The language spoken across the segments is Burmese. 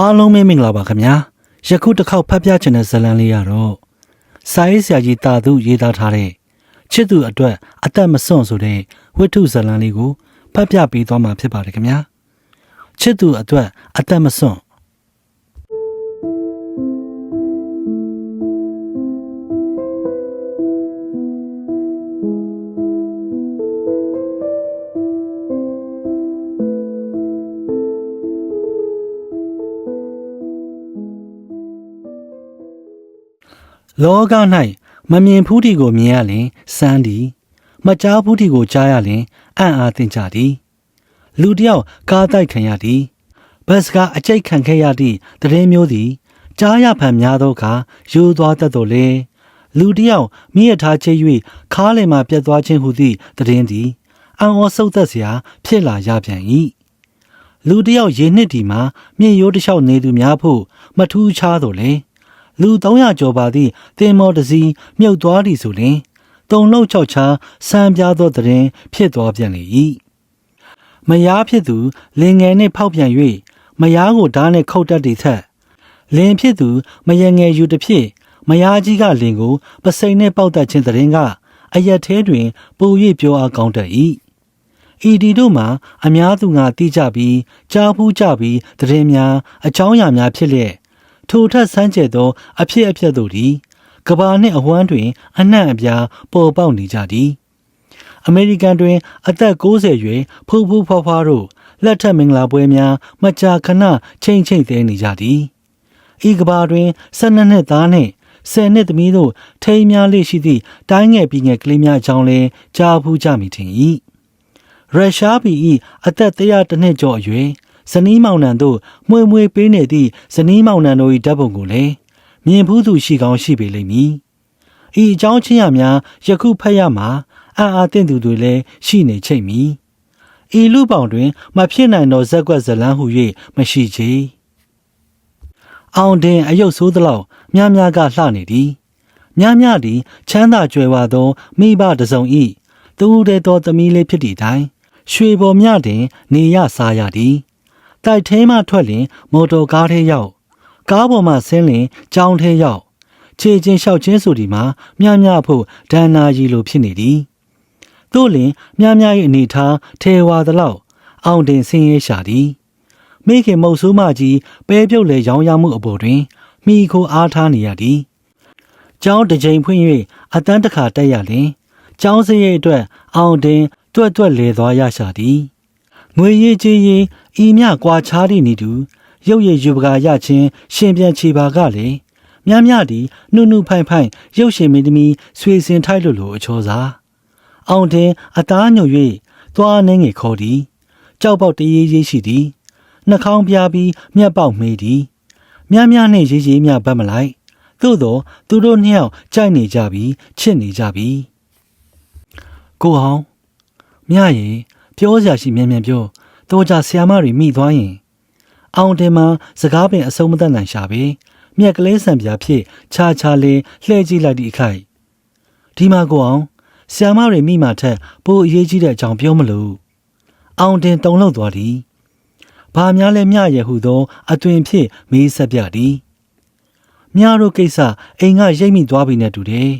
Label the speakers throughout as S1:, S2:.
S1: အားလုံးပဲမင်္ဂလာပါခင်ဗျာယခုတစ်ခေါက်ဖတ်ပြချင်တဲ့ဇာတ်လမ်းလေးကတော့စာရေးဆရာကြီးတာသူရေးသားထားတဲ့ချစ်သူအတွက်အသက်မစွန့်ဆိုတဲ့ဝိထုဇာတ်လမ်းလေးကိုဖတ်ပြပေးသွားမှာဖြစ်ပါတယ်ခင်ဗျာချစ်သူအတွက်အသက်မစွန့် လောက၌မမြင်ဖူးတီကိုမြင်ရလင်စမ်းသည်မကြားဖူးတီကိုကြားရလင်အံ့အားသင့်ကြသည်လူတစ်ယောက်ကားတိုက်ခံရသည်ဘတ်စကားအကျိတ်ခံခဲ့ရသည့်တရင်မျိုးသည်ကြားရဖန်များသောအခါယူသွားတတ်တော်လေလူတစ်ယောက်မိရထားချေ၍ခါးလည်မှပြတ်သွားခြင်းဟုသည့်တရင်သည်အံ့ဩဆုတ်သက်စရာဖြစ်လာရပြန်၏လူတစ်ယောက်ရေနှစ်ဒီမှာမြင့်ရိုးတစ်လျှောက်နေသူများဖို့မထူးခြားတော်လေ လူ300ကျော်ပါသည့်တင်မောတစီမြုပ်သွားသည်ဆိုလျှင်တုံလုံးချောက်ချာဆံပြားသောတရင်ဖြစ်သွားပြန်လေ၏မယားဖြစ်သူလင်ငယ်နှင့်ဖောက်ပြန်၍မယားကိုဓာတ်နှင့်ခုတ်တတ်သည်ထက်လင်ဖြစ်သူမယငယ်ယူတစ်ဖြစ်မယားကြီးကလင်ကိုပစိန်နှင့်ပေါက်တတ်ခြင်းတရင်ကအရက်သေးတွင်ပို၍ပြောအားကောင်းတတ်၏ဤဒီတို့မှာအများသူငါတိကြပြီးကြားဖူးကြပြီးတရင်များအကြောင်းအရာများဖြစ်လျက် ထိုထက်ဆန်းကျက်သောအဖြစ်အပျက်တို့သည်ကဘာနှင့်အဝမ်းတွင် အနှံ့အပြားပေါ်ပေါက်နေကြသည်အမေရိကန်တွင် အသက်60ရွယ်ဖူးဖူးဖွားဖွားတို့လက်ထက်မင်္ဂလာပွဲများမကြာခဏချိန်ချိန်သေးနေကြသည်ဤကဘာတွင်12နှစ်သားနှင့်10နှစ်သမီးတို့ထိမ်းများလေးရှိသည့်တိုင်းငယ်ပြည်ငယ်ကလေးများအကြောင်းလဲကြားဖူးကြမိထင်၏ရုရှားပြည်၏အသက်100နှစ်ကျော်အရွယ် ဇနီးမောင်နှံတို့မွေမွေပေးနေသည့်ဇနီးမောင်နှံတို့၏ဓာတ်ပုံကိုလည်းမြင်ဖူးသူရှိကောင်းရှိပေလိမ့်မည်။ဤအကြောင်းချင်းရများယခုဖတ်ရမှာအာအာတင့်သူတွေလည်းရှိနေချိတ်မည်။ဤလူပေါင်းတွင်မဖြစ်နိုင်သောဇက်ကွက်ဇလန်းဟု၍မရှိချေ။အောင်တင်အယုတ်ဆိုးသလောက်များများကလှနေသည်။များများသည်ချမ်းသာကြွယ်ဝသောမိဘတစုံဤသူတဲ့သောသမီးလေးဖြစ်သည့်တိုင်ရွှေပေါ်မြတင်နေရစားရသည်။ တိုက်ထဲမှထွက်လင် မော်တော်ကားထဲရောက်ကားပေါ်မှဆင်းလင်ကြောင်းထဲရောက်ခြေချင်းလျှောက်ချင်းဆိုဒီမှာမြမြဖို့ဒဏ္နာကြီးလိုဖြစ်နေသည်။သို့လင်မြမြ၏အနေထားထေဝါသလောက်အောင်တင်ဆင်းရဲရှာသည်။မိခင်မုတ်ဆိုးမကြီးပဲပြုတ်လေရောင်းရမှုအပေါ်တွင်မိခိုအားထားနေရသည်။ကျောင်းတစ်ကြိမ်ဖွင့်၍အတန်းတစ်ခါတက်ရလင်ကျောင်းစရိတ်အတွက်အောင်တင်တွက်တွက်လေသွားရရှာသည်။ ငွေရေးကြေးရေးဤမြကွာခြားသည့်နီတူရုပ်ရည်ယူပကာရချင်းရှင်ပြန်ချေပါကလေမြမြသည်နှုတ်နှုတ်ဖိုင်ဖိုင်ရုပ်ရှင်မင်းသမီးဆွေစင်ထိုက်လို့လိုအချောစားအောင်တင်အသားညွတ်၍သွားနှင်းငယ်ခေါ်သည်ကြောက်ပေါက်တရေရေးရှိသည်နှာခေါင်းပြားပြီးမျက်ပေါက်မေးသည်မြမြနှင့်ရေးရေးမြပတ်မလိုက်သို့တော့သူတို့နှစ်ယောက်ကြိုက်နေကြပြီးချစ်နေကြပြီကိုအောင်မြရေ ပြောစရာရှိမြန်မြန်ပြောတော့ကြဆ iam မတွေမိသွားရင် အောင်တင်မှာစကားပင်အဆုံးမတတ်နိုင်ရှာပေမြက်ကလေးဆံပြာဖြစ်ခြားခြားလေးလှဲ့ကြည့်လိုက်သည့်အခိုက်ဒီမှာကိုအောင်ဆ iam မတွေမိမှထက်ပိုအရေးကြီးတဲ့အကြောင်းပြောမလို့အောင်တင်တုံလောက်သွားသည်ဘာများလဲမြရဲ့ဟုသော အသွင်ဖြစ်မေးဆက်ပြသည်မြတို့ကိစ္စအိမ်ကရိတ်မိသွားပြီနဲ့တူတယ်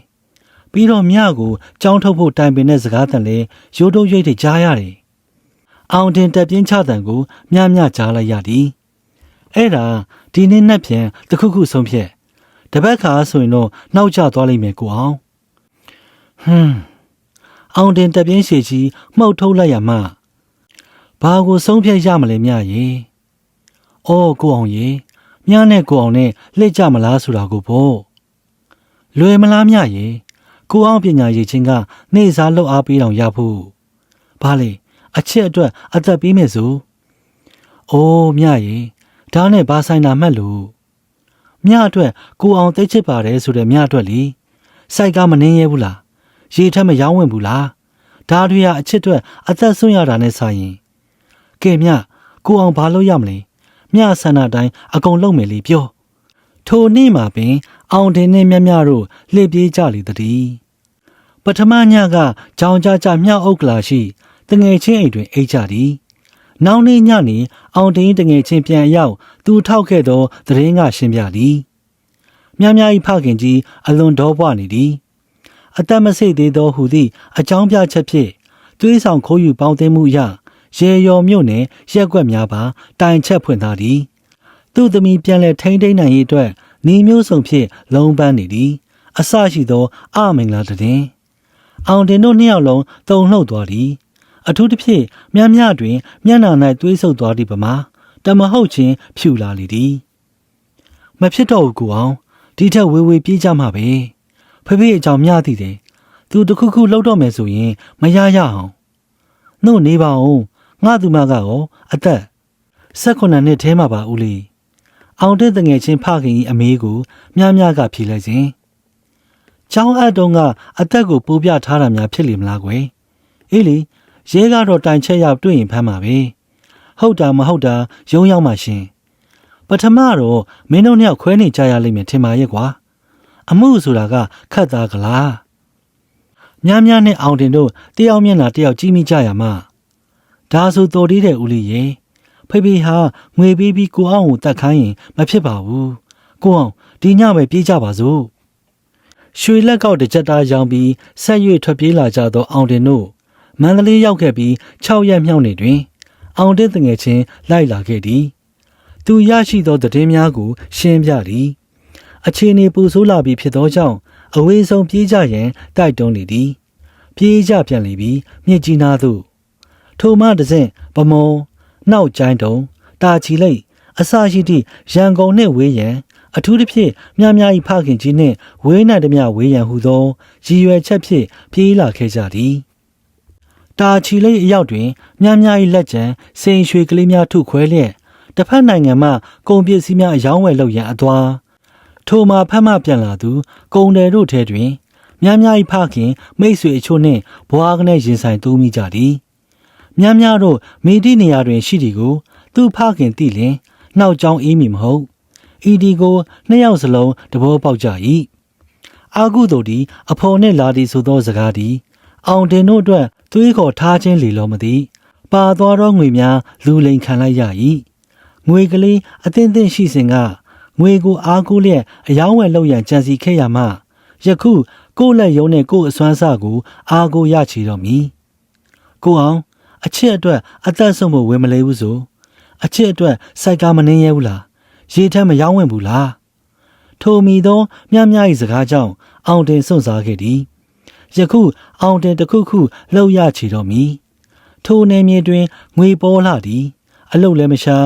S1: ပြီးတော့မြကိုကြောင်းထုတ်ဖို့တိုင်ပင်တဲ့စကားတန်လဲရိုးတိုးရိတ်ထိကြားရတယ် အောင်တင်တက်ပြင်းချတန်ကိုမြမြကြားလိုက်ရသည်အဲ့ဒါဒီနေ့နဲ့ပြန်တခုခုဆုံးဖြတ်တပတ်ခါဆိုရင်တော့နှောက်ကျသွားလိမ့်မယ်ကိုအောင်ဟွန်းအောင်တင်တက်ပြင်းရှည်ကြီးမှုတ်ထုတ်လိုက်ရမှဘာကိုဆုံးဖြတ်ရမလဲမြရေအော်ကိုအောင်ရေမြနဲ့ကိုအောင်နဲ့လှည့်ကြမလားဆိုတာကိုပေါ့လွယ်မလားမြရေကိုအောင်ပညာရေးချင်းက နေစားလှုပ်အားပေးအောင်ရဖို့ဘာလဲ အချက်အတွက်အသက်ပေးမယ်ဆို။အိုးမြရေဒါနဲ့ဘာဆိုင်တာမှတ်လို့မြအတွက်ကိုအောင်သိချစ်ပါတယ်ဆိုတဲ့မြအတွက်လေစိုက်ကမနှင်းရဲဘူးလားရေထက်မရောင်းဝင်ဘူးလားဒါတွေကအချစ်အတွက်အသက်ဆွရတာနဲ့ဆိုင်ရင်ကဲမြကိုအောင်ဘာလို့ရမလဲမြဆန္ဒတိုင်းအကုန်လုံးမယ်လေပြောထိုနေ့မှာပင် အောင်တင်နဲ့မြမြတို့လှည့်ပြေးကြလေတည်းပထမညကကြောင်ကြကြမြောက်အုပ်ကလာရှိ တငယ်ချင်းအိမ်တွင်အိတ်ကြသည်။နောက်နေ့ညနေအောင်တင်းတငယ်ချင်းပြန်ရောက်တသူထောက်ခဲ့သောသတင်းကရှင်းပြသည်မြမ၏ဖခင်ကြီးအလွန်ဒေါပွားနေသည်အသက်မဆိတ်သေးသောဟူသည့်အကြောင်းပြချက်ဖြင့်သွေးဆောင်ခိုးယူပေါင်းသိမှုအရရေရော်မြို့နယ်ရက်ကွက်များပါတိုင်ချက်ဖွင့်ထားသည်သူ့သမီးပြန်လည်ထိန်းသိမ်းနိုင်ရေးအတွက်ညီမျိုးစုံဖြင့်လုံးပန်းနေသည်အဆရှိသောအမင်္ဂလာတည်အောင်တင်တို့နှစ်ယောက်လုံးတုံလှုပ်သွားသည် အထူးသဖြင့်မြမြတွင် မျက်နှာ၌သွေးဆုပ်သွားသည့်ပမာတမဟုတ်ချင်းဖြူလာလေသည်မဖြစ်တော့ဘူးကိုအောင်ဒီထက်ဝေဝေပြေးကြမှာပဲဖေဖေအကြောင်းမျှသိတယ်သူတခုခုလှုပ်တော့မယ်ဆိုရင်မရရအောင်နှုတ်နေပါအောင်ငါသူမကရောအသက်16နှစ်ထဲမှာပါဦးလေးအောင်တဲ့တငယ်ချင်းဖခင်ကြီးအမေကိုမြားများကဖြေလိုက်စဉ်။ကျောင်းအပ်တုံးကအသက်ကိုပိုးပြထားတာများဖြစ်လိမ့်မလားကွယ်။အေးလေ ရဲကတော့တိုင်ချက်ရောက်တွေ့ရင်ဖမ်းမှာပဲ။ဟုတ်တာမဟုတ်တာရုံးရောက်မှရှင်။ပထမတော့မင်းတို့နှစ်ယောက်ခွဲနေကြရလိမ့်မယ်ထင်ပါရဲ့ကွာ။အမှုဆိုတာကခတ်သားကလား။များများနဲ့အောင်တင်တို့တယောက်မျက်နှာတယောက်ကြည့်မိကြရမှာ။ဒါဆိုတော်သေးတဲ့ဦးလေးရဲ့။ဖေဖေဟာငွေပေးပြီးကိုအောင်ကိုတတ်ခိုင်းရင်မဖြစ်ပါဘူးကိုအောင်ဒီညပဲပြေးကြပါစို့ရွှေလက်ကောက်တစ်ချက်သားရောင်းပြီးဆက်ရွေထွက်ပြေးလာကြသောအောင်တင်တို့ မန္တလေးရောက်ခဲ့ပြီး6ရက်မြောက်နေတွင် အောင်တဲ့တငယ်ချင်းလိုက်လာခဲ့သည်သူရရှိသောသတင်းများကို ရှင်းပြသည်အခြေအနေပူဆိုးလာပြီးဖြစ်သောကြောင့်အဝေးဆုံးပြေးကြရန်တိုက်တွန်းလေသည် ပြေးကြပြန်လေပြီးမြစ်ကြီးနားသို့ထိုမှတစဉ်ဗမုံနောက်ကျိုင်းတုံတာချီလိတ်အစရှိသည့်ရန်ကုန်နှင့်ဝေးရန်အထူးသဖြင့်မြမ၏ဖခင်ကြီးနှင့်ဝေးနိုင်သည်မြဝေးရန်ဟုသောရည်ရွယ်ချက်ဖြင့်ပြေးလာခဲ့ကြသည် တာချီလိတ်အရောက်တွင်မြမ၏လက်ကျန်စိန်ရွှေကလေးများထုခွဲလျက်တစ်ဖက်နိုင်ငံမှကုန်ပစ္စည်းများအယောင်းဝယ်လုပ်ရန်အသွာထိုမှာဖမ်းမပြန်လာသူကုန်တယ်တို့ထဲတွင်မြမ၏ဖခင်မိတ်ဆွေအချို့နှင့်ဘွားကနေရင်ဆိုင်တူးမိကြသည်များများတို့မိတိနေရာတွင်ရှိသည်ကို သူ့ဖခင်သိလျင်နှောက်ကြောင်းအေးမီမဟုတ်ဤဒီကိုနှစ်ယောက်စလုံးတဘောပေါက်ကြ၏အာကုတို့သည်အဖော်နှင့်လာသည်ဆိုသောစကားသည်အောင်တင်တို့အတွက် သွေးခေါ်ထားခြင်းလေလောမသည်ပါသွားသောငွေများလူလိန်ခံလိုက်ရ၏ငွေကလေးအသင့်သင့်ရှိစဉ်ကငွေကိုအားကိုးလျက်အယောင်းဝယ်လုပ်ရန်ကြံစီခဲ့ရမှယခုကိုယ့်လက်ယုံနဲ့ကိုယ့်အစွမ်းစကိုအားကိုးရချီတော့မည်ကိုအောင်အချစ်အတွက်အသက်ဆုံးဖို့ဝင်မလဲဘူးဆိုအချစ်အတွက်စိုက်ကားမနှင်းရဲဘူးလားရေထမ်းမရောင်းဝင်ဘူးလားထိုမီသောမြမ၏စကားကြောင့်အောင်တင်စွန့်စားခဲ့သည် ယခုအောင်တင်တစ်ခုခုလှုပ်ရချီတော့မီထိုနေမြေတွင်ငွေပေါ်လာသည် အလုတ်လည်းမရှာ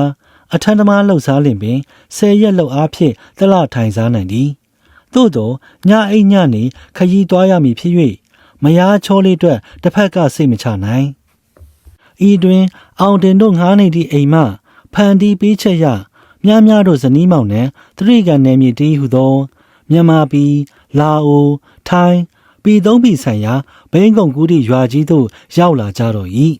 S1: အထမ်းသမားလှုပ်စားလင်ပင်ဆယ်ရက်လှုပ်အားဖြင့်တလထိုင်စားနိုင်သည်သို့သောညအိတ်ညနေခရီးသွားရမည်ဖြစ်၍မယားချောလေးအတွက်တစ်ဖက်ကစိတ်မချနိုင်ဤတွင် အောင်တင်တို့ငားနေသည့်အိမ်မှဖန်တီးပေးချက်ရမြားများတို့ဇနီးမောင်နှံတရိကန်နယ်မြေတီးဟုသောမြန်မာပြည်လာအိုထိုင်း ပြည်သုံးပြည်ဆိုင်ရာဘိန်းကုံကူးသည့်ရွာကြီးသို့ရောက်လာကြတော့၏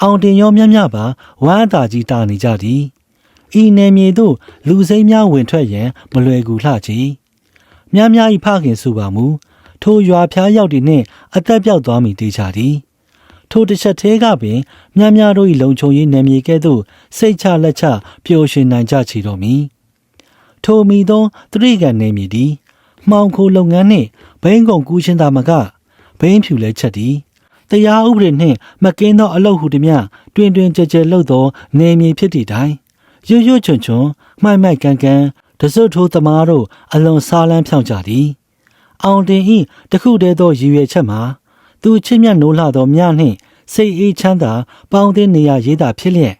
S1: အောင်တင်ရောမြမြပါဝမ်းအသာကြီးတာနေကြသည်ဤနယ်မြေသို့လူစိမ်းများဝင်ထွက်ရန်မလွယ်ကူလှချေမြမြ၏ဖခင်ဆိုပါမူထိုရွာဖျားရောက်သည်နှင့်အသက်ပြောက်သွားမိသေးချသည်ထိုတစ်ချက်သေးကပင်မြမများတို့၏လုံခြုံရေးနယ်မြေကဲ့သို့စိတ်ချလက်ချပျော်ရွှင်နိုင်ကြချီတော်မူထိုမိသောတရိကန်နယ်မြေသည်မှောင်ခိုလုပ်ငန်းနှင့် ဘိန်းကုံကူးချင်းသာမကဘိန်းဖြူလဲချက်သည်တရားဥပဒေနှင့်မကင်းသောအလုပ်ဟုသည်မြတွင်တွင်ကြဲကြဲလုပ်သောနယ်မြေဖြစ်သည့်တိုင်ရွရွချွန်ချွန်မှိုက်မိုက်ကန်ကန်တစွတ်ထိုးသမားတို့အလွန်စားလန်းဖြောင့်ကြသည်အောင်တင်ဤတခုတည်းသောရည်ရွယ်ချက်မှာသူချစ်မြတ်နိုးလှသောမြနှင့်စိတ်အေးချမ်းသာပေါင်းတဲ့နေရာရေးတာဖြစ်လျက်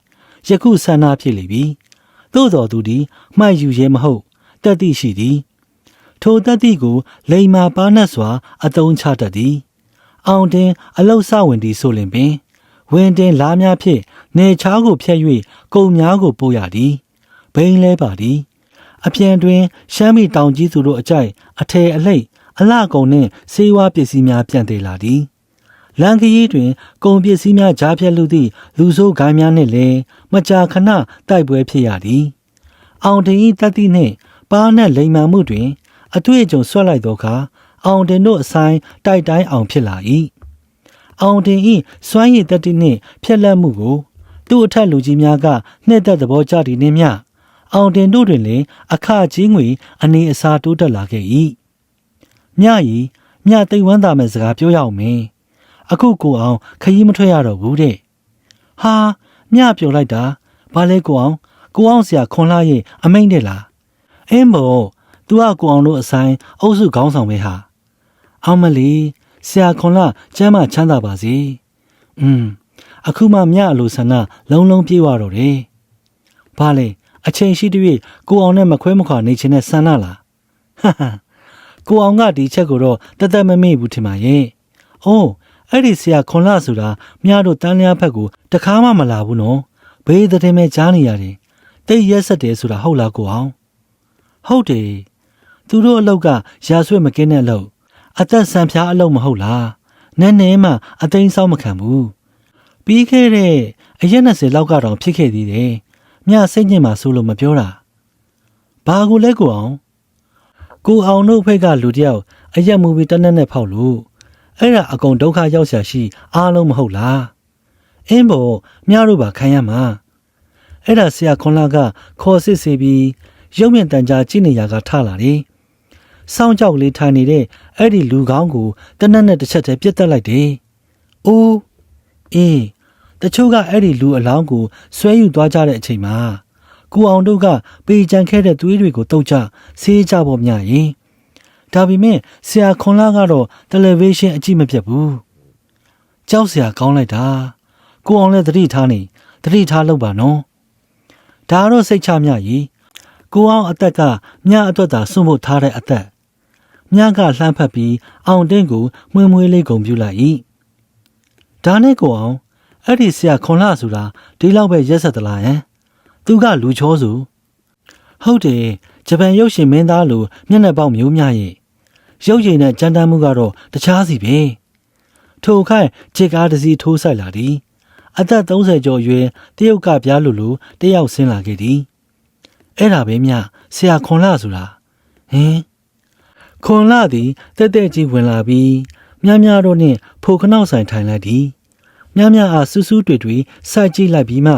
S1: ယခုဆန္ဒဖြစ်လေပြီသို့တော်သူသည်မှတ်ယူရဲမဟုတ်တတ်သိရှိသည် ထိုတတ်သိကို လိမ္မာပါနတ်စွာ အသုံးချတတ်သည်အောင်တင်အလောက်ဆဝင်သည်ဆိုလင်ပင်ဝင်တင်လားများဖြင့်နေချားကိုဖျက်၍ကုံများကိုပို့ရသည်ဘိန်းလဲပါသည်အပြန်တွင် ရှမ်းမီတောင်ကြီးသူတို့အကြိုက်အထည်အလိတ်အလှကုံနှင့်စေဝါပစ္စည်းများပြန့်သေးလာသည်လန်ခရီးတွင်ကုန်ပစ္စည်းများကြားဖြတ်လူသည့်လူဆိုးဂိုင်းများနှင့်လည်းမကြာခဏတိုက်ပွဲဖြစ်ရသည်အောင်တင်၏တတိနှင့်ပါးနှက်လိမ်မာမှုတွင် အတွေ့အကြုံဆွတ်လိုက်သောအခါအောင်တင်တို့အဆိုင်တိုက်တိုင်းအောင်ဖြစ်လာ၏အောင်တင်၏စွမ်းရည်တတိနှင့်ဖြက်လက်မှုကိုသူ့အထက်လူကြီးများကနှိမ့်သက်သဘောကျသည်နှင့်မျှအောင်တင်တို့တွင်လည်းအခကြီးငွေအနေအစားတိုးတက်လာခဲ့၏မြရီမြသိပ်ဝမ်းသာမဲ့စကားပြောရအောင်မင်းအခုကိုအောင်ခရီးမထွက်ရတော့ဘူးတဲ့ဟာမြပြောလိုက်တာဘာလဲကိုအောင်ကိုအောင်ဆရာခွန်လာရဲ့အမိန့်တဲ့လားအင်းဘော သူကကိုအောင်တို့အဆိုင်အုပ်စုခေါင်းဆောင်ပဲဟာအောင်မလီဆရာခွန်လာကျမ်းမချမ်းသာပါစေอืมအခုမှမြအလိုဆန္ဒလုံးလုံးပြေးသွားတော့တယ်ဘာလဲအချိန်ရှိတည်းကိုအောင်နဲ့မခွဲမခွာနေချင်တဲ့ဆန္ဒလားဟာဟာကိုအောင်ကဒီချက်ကိုတော့တသက်မမေ့ဘူးထင်ပါရဲ့။အိုးအဲ့ဒီဆရာခွန်လာဆိုတာမြားတို့တန်းလျားဘက်ကိုတခါမှမလာဘူးနော်။ဘေးတဲ့မဲ့ကြားနေရတယ်။တိတ်ရက်ဆက်တယ်ဆိုတာဟုတ်လားကိုအောင်။ဟုတ်တယ်။ သူတို့အလောက်ကရာဆွဲမကင်းတဲ့အလောက်အသက်ဆံဖျားအလောက်မဟုတ်လား။နဲနဲမှအသိမ်းဆောင်မခံဘူး။ပြီးခဲ့တဲ့အရက်20လောက်ကတော့ဖြစ်ခဲ့သေးတယ်။မြစိတ်ညစ်မှဆိုလို့မပြောတာ။ဘာကိုလဲကိုအောင်။ကိုအောင်တို့ဖိတ်ကလူတယောက်အရက်မူပြီးတနက်နဲ့ဖောက်လို့အဲ့ဒါအကုန်ဒုက္ခရောက်ရှာရှိ အားလုံးမဟုတ်လား။အင်းဘောမြတို့ပါခံရမှာ။အဲ့ဒါဆရာခွန်လာကခေါ်စစ်စေပြီးရုပ်မြင့်တန်ကြားကြည့်နေရကထလာတယ်။ စောင်းကြောက်လေးထိုင်နေတဲ့အဲ့ဒီလူကောင်းကိုတနက်နဲ့တစ်ချက်တည်းပြစ်တက်လိုက်တယ်။အိုးအေးတချို့ကအဲ့ဒီလူအလောင်းကိုဆွဲယူသွားကြတဲ့အချိန်မှာကိုအောင်တို့ကပေကြံခဲ့တဲ့သွေးတွေကိုတုတ်ကြဆေးကြပေါ်မြရင်ဒါပေမဲ့ဆရာခွန်လာကတော့တယ်လီဗေးရှင်းအကြည့်မပြတ်ဘူးကြောက်ဆရာကောင်းလိုက်တာကိုအောင်လည်းသတိထားနေသတိထားလို့ပါနော်ဒါတော့စိတ်ချမြကြီးကိုအောင်အသက်ကမြအတွက်သာစွန့်ဖို့ထားတဲ့အသက် မြကလှမ်းဖက်ပြီးအောင်တင်းကိုမွေးမွေးလေးဂုံပြူလိုက်၏ဒါနဲ့ကိုအောင်အဲ့ဒီဆရာခွန်လာဆိုတာဒီလောက်ပဲရက်ဆက်သလားဟမ်သူကလူချောစုဟုတ်တယ်ဂျပန်ရုပ်ရှင်မင်းသားလိုမျက်နှာပေါက်မျိုးများရဲ့ရုပ်ရည်နဲ့ကြမ်းတမ်းမှုကတော့တခြားစီပဲထိုခိုင်ခြေကားတစ်စီးထိုးဆိုင်လာသည်အသက်30ကျော်အရွယ်တရုတ်ကပြားလူလူတယောက်ဆင်းလာခဲ့သည်အဲ့ဒါပဲမြဆရာခွန်လာဆိုတာဟင် ခွန်လာသည်တက်တက်ကြီးဝင်လာပြီးမြမြတို့နှင့်ဖိုခနောက်ဆိုင်ထိုင်လိုက်သည်မြမြအားစူးစူးတွေ့တွေ့စိုက်ကြည့်လိုက်ပြီးမှ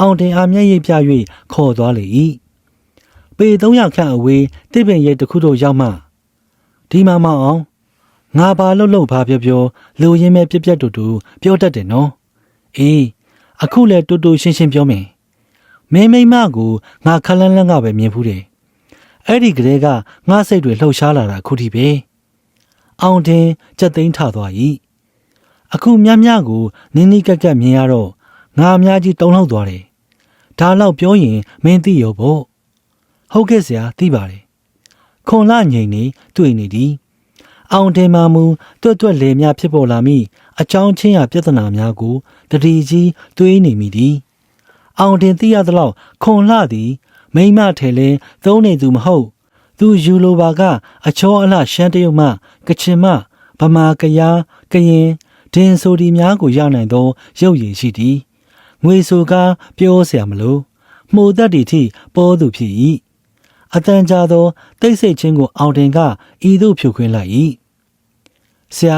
S1: အောင်တင်အားမျက်ရည်ပြ၍ခေါ်သွားလေ၏ပေ300ခန့်အဝေးတစ်ပင်ရိပ်တစ်ခုတို့ရောက်မှဒီမှာမအောင်ငါဘာလို့လို့ဘာပြောပြောလူရင်းမဲ့ပြက်ပြက်တူတူပြောတတ်တယ်နော်အေးအခုလဲတူတူရှင်းရှင်းပြောမယ်မင်းမိမကိုငါခလန်းလန်းကပဲမြင်ဖူးတယ် အဲ့ဒီကလေးကငါစိတ်တွေလှုပ်ရှားလာတာအခုထိပဲအောင်တင်ကြက်သိန်းထသွား၏အခုမြမြကိုနင်းနီးကက်ကက်မြင်ရတော့ငါအများကြီးတုံ့လောက်သွားတယ်ဒါတော့ပြောရင်မင်းသိရောပေါ့ဟုတ်ကဲ့ဆရာသိပါတယ်ခွန်လာငိန်နေတွေ့နေသည်အောင်တင်မာမူတွတ်တွတ်လေများဖြစ်ပေါ်လာမိအကြောင်းချင်းရာပြဿနာများကိုတတိကြီးတွေးနေမိသည်အောင်တင်သိရသလောက်ခွန်လာသည် မိမထဲလဲသုံးနေသူမဟုတ်သူယူလိုပါကအချောအလှရှမ်းတရုတ်မှကချင်မှဗမာကရားကရင်ဒင်ဆိုဒီများကိုရနိုင်သောရုပ်ရည်ရှိသည်ငွေဆိုကားပြောเสียမလို့မှုသက်တီထိပေါ်သူဖြစ်၏အတန်ကြာသောတိတ်ဆိတ်ခြင်းကိုအောင်တင်ကဤသို့ဖြုတ်ခွင်းလိုက်၏ဆရာ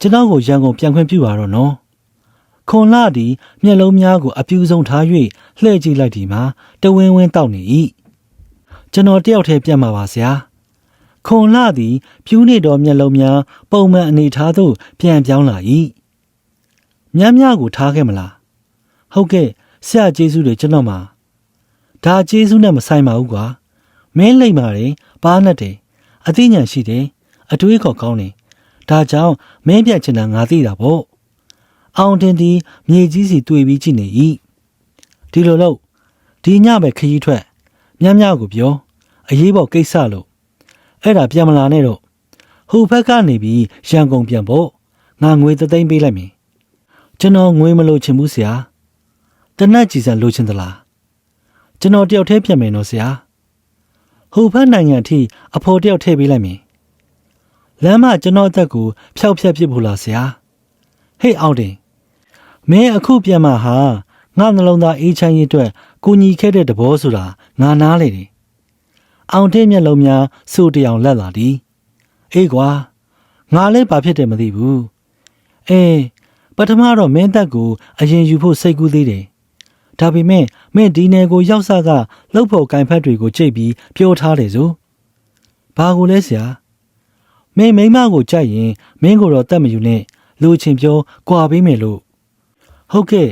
S1: ကျွန်တော်ကိုရန်ကုန်ပြန်ခွင့်ပြုပါတော့နော် ခွန်လာသည်မျက်လုံးများကိုအပြူဆုံးထား၍လှည့်ကြည့်လိုက်ဒီမှာတဝင်းဝင်းတောက်နေ၏ကျွန်တော်တယောက်တည်းပြန်มาပါဆရာခွန်လာသည်ဖြူးနေသောမျက်လုံးများပုံမှန်အနေထားသို့ပြန်ပြောင်းလာ၏မြမ်းမြကိုထားခဲ့မလားဟုတ်ကဲ့ဆရာကျေးဇူးတွေကျွန်တော်မှာဒါကျေးဇူးနဲ့မဆိုင်ပါဘူးကွာမင်းလိမ့်ပါတယ်ပါးနဲ့တယ်အသိဉာဏ်ရှိတယ်အတွေးခေါ်ကောင်းတယ်ဒါကြောင့်မင်းပြတ်ချင်တာငါသိတာပေါ့ အောင်တင်သည်မြေကြီးစီတွေ့ပြီးကြည့်နေ၏ဒီလိုလို့ဒီညပဲခရီးထွက်မြမ်းမြကိုပြောအရေးပေါ်ကိစ္စလို့အဲ့ဒါပြန်မလာနဲ့တော့ဟိုဘက်ကနေပြီးရန်ကုန်ပြန်ဖို့ငါငွေသသိမ်းပေးလိုက်မယ်ကျွန်တော်ငွေမလို့ချင်ဘူးဆရာတနတ်ကြည်စံလိုချင်သလားကျွန်တော်တယောက်တည်းပြန်မယ်နော်ဆရာဟိုဘက်နိုင်ငံအထိအဖော်တယောက်ထည့်ပေးလိုက်မယ်လမ်းမကျွန်တော်အသက်ကိုဖျောက်ဖျက်ပစ်ဖို့လားဆရာဟေ့အောင်တင် မင်းအခုပြန်มาဟာငါနှလုံးသားအေးချမ်းရေးအတွက်ကိုညီခဲ့တဲ့တဘောဆိုတာငါနားလေတယ်အောင်တဲ့မျက်လုံးများစိုးတရောင်လက်လာသည်အေးကွာငါလည်းဘာဖြစ်တယ်မသိဘူးအေးပထမတော့မင်းသက်ကိုအရင်ယူဖို့စိတ်ကူးသေးတယ်ဒါပေမဲ့မင်းဒီနယ်ကိုရောက်စားကလှုပ်ဖို့ကင်ဖက်တွေကိုကြိတ်ပြီးပြောထားတယ်ဆိုဘာကိုလဲဆရာမင်းမိန်းမကိုကြိုက်ရင်မင်းကိုတော့တတ်မယူနဲ့လူချင်းပြောကြွာပေးမယ်လို့ ဟုတ်ကဲ့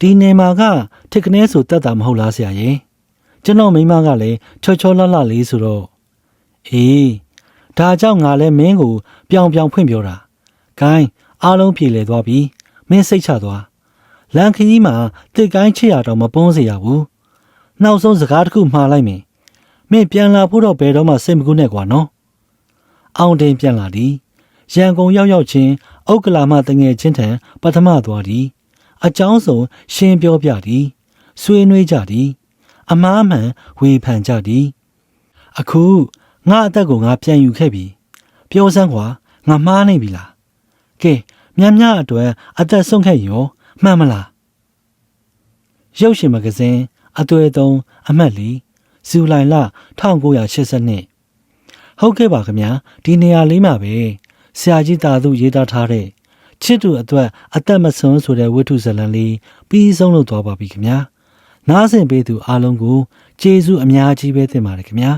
S1: ဒီနယ်မှာကထစ်ကနေဆိုတတ်တာမဟုတ်လားဆရာရဲ့ကျွန်တော်မိန်းမကလည်းချောချောလှလှလေးဆိုတော့အေးဒါကြောင့်ငါလည်းမင်းကိုပြောင်ပြောင်ဖွင့်ပြောတာဂိုင်းအားလုံးပြေလည်သွားပြီမင်းစိတ်ချသွားလန်ခကြီးမှာတစ်ကိုင်းချစ်ရတော့မပွန်းစေရဘူးနောက်ဆုံးစကားတစ်ခုမှားလိုက်မယ်မင်းပြန်လာဖို့တော့ဘယ်တော့မှစိတ်မကူးနဲ့ကွာနော်အောင်တင်ပြန်လာသည်ရန်ကုန်ရောက်ရောက်ချင်းဥက္ကလာမတငယ်ချင်းထံပထမသွားသည် အကြောင်းစုံရှင်းပြောပြသည်ဆွေးနွေးကြသည် အမားမှန်ဝေဖန်ကြသည် အခုငါအသက်ကိုငါပြန်ယူခဲ့ပြီပြောစမ်းကွာငါမှားနေပြီလားကဲမြတ်မြတ်အတွက်အသက်ဆုံးခဲ့ရောမှန်မလားရုပ်ရှင်မဂဇင်းအတွေ့အကြုံအမှတ်၄ဇူလိုင်လ1982ဟုတ်ကဲ့ပါခင်ဗျာဒီနေရာလေးမှာပဲဆရာကြီးတာသူရေးသားထားတဲ့ ချစ်သူအတွက်အသက်မဆုံးဆိုတဲ့ဝတ္ထုဇာတ်လမ်းလေးပြီးဆုံးလို့သွားပါပြီခင်ဗျာနားဆင်ပေးသူအားလုံးကိုကျေးဇူးအများကြီးပဲတင်ပါတယ်ခင်ဗျာ